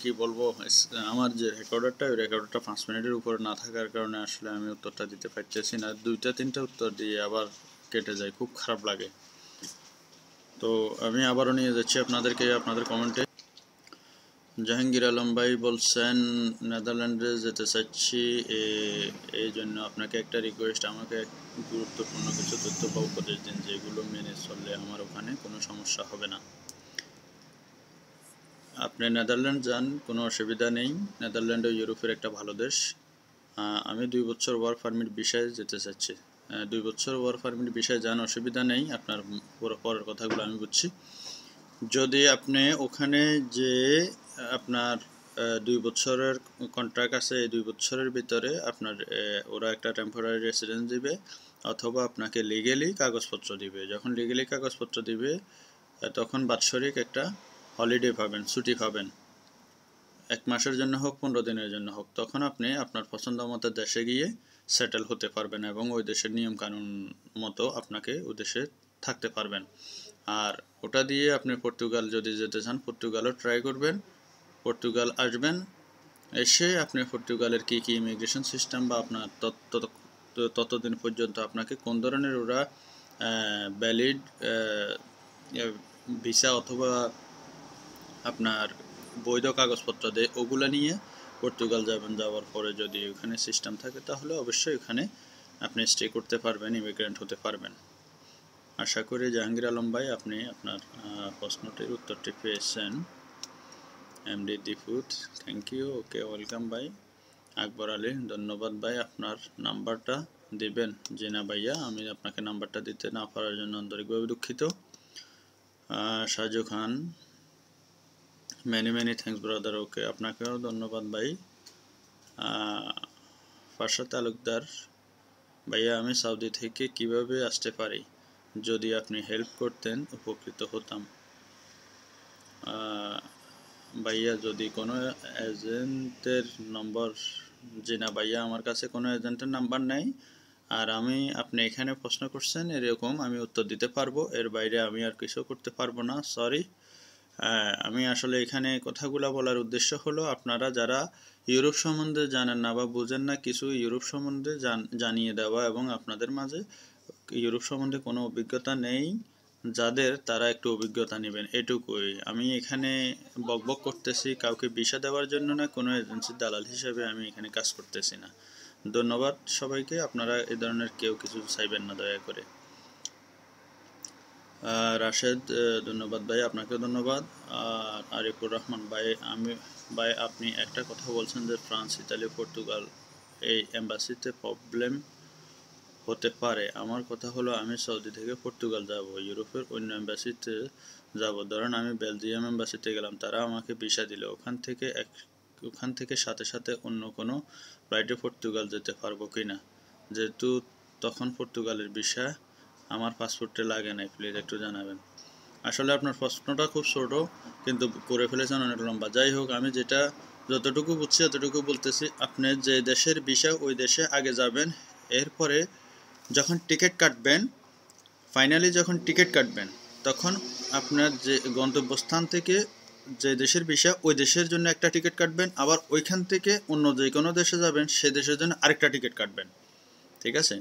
কি বলব? আমার যে রেকর্ডারটা ওই রেকর্ডারটা পাঁচ মিনিটের উপরে না থাকার কারণে আসলে আমি উত্তরটা দিতে পারতেছি না। দুইটা, তিনটা উত্তর দিয়ে আবার কেটে যায়, খুব খারাপ লাগে। তো আমি আবারও নিয়ে যাচ্ছি আপনাদেরকে, আপনাদের কমেন্টে জাহাঙ্গীর আলম ভাই বলছেন, নেদারল্যান্ডে যেতে চাচ্ছি এই জন্য আপনাকে একটা রিকোয়েস্ট আমাকে গুরুত্বপূর্ণ কিছু তথ্য বা উপদেশ দিন যেগুলো মেনে চললে আমার ওখানে কোনো সমস্যা হবে না। আপনি নেদারল্যান্ড যান, কোনো অসুবিধা নেই। নেদারল্যান্ডও ইউরোপের একটা ভালো দেশ। আমি দুই বছর ওয়ার্ক পারমিট বিষয়ে যেতে চাচ্ছি। দুই বছর ওয়ার্ক পারমিট বিষয়ে যান অসুবিধা নেই, আপনার পুরো- পরের কথাগুলো আমি বুঝছি। যদি আপনি ওখানে যে আপনার দুই বছরের কন্ট্রাক্ট আছে, এই দুই বছরের ভিতরে আপনার ওরা একটা টেম্পোরারি রেসিডেন্স দিবে, অথবা আপনাকে লিগেলি কাগজপত্র দিবে। যখন লিগেলি কাগজপত্র দিবে তখন বাৎসরিক একটা হলিডে পাবেন, ছুটি পাবেন। এক মাসের জন্য হোক, পনেরো দিনের জন্য হোক, তখন আপনি আপনার পছন্দ মতো দেশে গিয়ে সেটেল হতে পারবেন এবং ওই দেশের নিয়ম কানুন মতো আপনাকে ওই দেশে থাকতে পারবেন। আর ওটা দিয়ে আপনি পর্তুগাল যদি যেতে চান, পর্তুগালও ট্রাই করবেন, পর্তুগাল আসবেন, এসে আপনি পর্তুগালের কী কী ইমিগ্রেশন সিস্টেম বা আপনার তত- তত- ততদিন পর্যন্ত আপনাকে কোন ধরনের ওরা ভ্যালিড ভিসা অথবা আপনার বৈধ কাগজপত্র দেয় ওগুলো নিয়ে পর্তুগাল যাবেন, যাওয়ার পরে যদি ওখানে সিস্টেম থাকে, তাহলে অবশ্যই ওখানে আপনি স্টে করতে পারবেন ইমিগ্রেন্ট হতে পারবেন। আশা করি জাহাঙ্গীর আলম ভাই, আপনি আপনার প্রশ্নটির উত্তরটি পেয়েছেন। এমডি দিফুট থ্যাংক ইউ ওকে ওয়েলকাম ভাই। আকবর আলী, ধন্যবাদ ভাই, আপনার নাম্বারটা দিবেন। জিনা ভাইয়া, আমি আপনাকে নাম্বারটা দিতে না পারার জন্য আন্তরিকভাবে দুঃখিত। Saju Khan many many thanks brother okay আপনাকেও ধন্যবাদ ভাই। ফারশা তালুকদার, ভাইয়া, আমি সাউদি থেকে কীভাবে আসতে পারি? যদি আপনি হেল্প করতেন, উপকৃত হতাম। ভাইয়া, যদি কোনো এজেন্টের নম্বর জি না, ভাইয়া, আমার কাছে কোনো এজেন্টের নাম্বার নেই। আর আমি, আপনি এখানে প্রশ্ন করছেন, এরকম আমি উত্তর দিতে পারব। এর বাইরে আমি আর কিছু করতে পারব না সরি আমি আসলে এখানে কথাগুলো বলার উদ্দেশ্য হলো আপনারা যারা ইউরোপ সম্বন্ধে জানেন না বা বুঝেন না কিছু ইউরোপ সম্বন্ধে জান- জানিয়ে দেওয়া এবং আপনাদের মাঝে ইউরোপ সম্বন্ধে কোনো অভিজ্ঞতা নেই যাদের তারা একটু অভিজ্ঞতা নেবেন এটুকুই। আমি এখানে বকবক করতেছি, কাউকে ভিসা দেওয়ার জন্য না, কোনো এজেন্সির দালাল হিসেবে আমি এখানে কাজ করতেছি না। ধন্যবাদ সবাইকে, আপনারা এ ধরনের কেউ কিছু চাইবেন না দয়া করে। রাশেদ ধন্যবাদ ভাই, আপনাকেও ধন্যবাদ। আর আরিফুর রহমান ভাই, আমি, ভাই, আপনি একটা কথা বলছেন যে ফ্রান্স, ইতালি, পর্তুগাল এই এম্বাসিতে প্রবলেম হতে পারে। আমার কথা হলো, আমি সৌদি থেকে পর্তুগাল যাব, ইউরোপের অন্য এম্বাসিতে যাব। ধরেন, আমি বেলজিয়াম এম্বাসিতে গেলাম, তারা আমাকে ভিসা দিল। ওখান থেকে এক, ওখান থেকে সাথে সাথে অন্য কোনো ফ্লাইটে পর্তুগাল যেতে পারব কি না যেহেতু তখন পর্তুগালের ভিসা আমার পাসপোর্টে লাগে নাই প্লিজ একটু জানাবেন। আসলে আপনার প্রশ্নটা খুব ছোট, কিন্তু করে ফেলেছেন অনেক লম্বা। যাই হোক, আমি যেটা যতটুকু বুঝছি ততটুকু বলতেছি, আপনি যে দেশের ভিসা ওই দেশে আগে যাবেন, এরপরে যখন টিকিট কাটবেন ফাইনালি যখন টিকিট কাটবেন, তখন আপনার যে গন্তব্যস্থান থেকে যে দেশের ভিসা ওই দেশের জন্য একটা টিকিট কাটবেন, আবার ওইখান থেকে অন্য যে কোনো দেশে যাবেন, সে দেশের জন্য আরেকটা টিকিট কাটবেন। ঠিক আছে?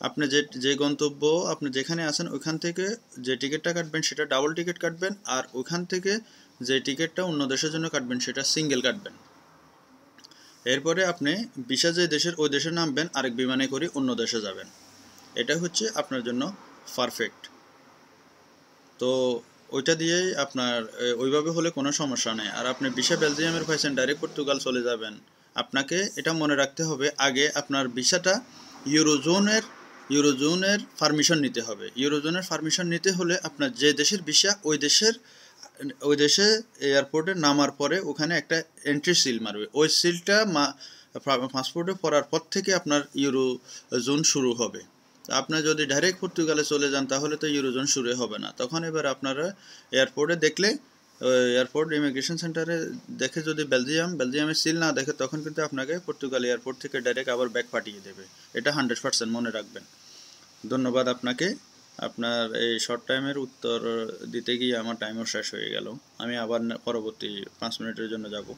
আপনি যে যে গন্তব্য আপনি যেখানে আছেন ওইখান থেকে যে টিকিটটা কাটবেন সেটা ডাবল টিকিট কাটবেন আর ওইখান থেকে যে টিকিটটা অন্য দেশের জন্য কাটবেন সেটা সিঙ্গেল কাটবেন। এরপরে আপনি ভিসা যে দেশের, ওই দেশে নামবেন, আরেক বিমানে করে অন্য দেশে যাবেন। এটা হচ্ছে আপনার জন্য পারফেক্ট তো ওইটা দিয়েই আপনার ওইভাবে হলে কোনো সমস্যা নেই। আর আপনি ভিসা বেলজিয়ামের পাইছেন ডাইরেক্ট পর্তুগাল চলে যাবেন। আপনাকে এটা মনে রাখতে হবে, আগে আপনার ভিসাটা ইউরোজোনের ইউরোজোনের পারমিশন নিতে হবে। ইউরোজোনের পারমিশন নিতে হলে আপনার যে দেশের ভিসা ওই দেশের, ওই দেশে এয়ারপোর্টে নামার পরে ওখানে একটা এন্ট্রি সিল মারবে। ওই সিলটা পাসপোর্টে পড়ার পর থেকে আপনার ইউরো জোন শুরু হবে। তা আপনি যদি ডাইরেক্ট পর্তুগালে চলে যান তাহলে তো ইউরোজোন শুরু হবে না। তখন এবার আপনারা এয়ারপোর্টে দেখলে এয়ারপোর্ট ইমিগ্রেশন সেন্টারে দেখে যদি বেলজিয়াম বেলজিয়ামের সিল না দেখে তখন কিন্তু আপনাকে পর্তুগাল এয়ারপোর্ট থেকে ডাইরেক্ট আবার ব্যাক পাঠিয়ে দেবে। এটা হান্ড্রেড পার্সেন্ট মনে রাখবেন। ধন্যবাদ আপনাকে। আপনার এই শর্ট টাইমের উত্তর দিতে গিয়ে আমার টাইমও শেষ হয়ে গেল। আমি আবার পরবর্তী পাঁচ মিনিটের জন্য যাব।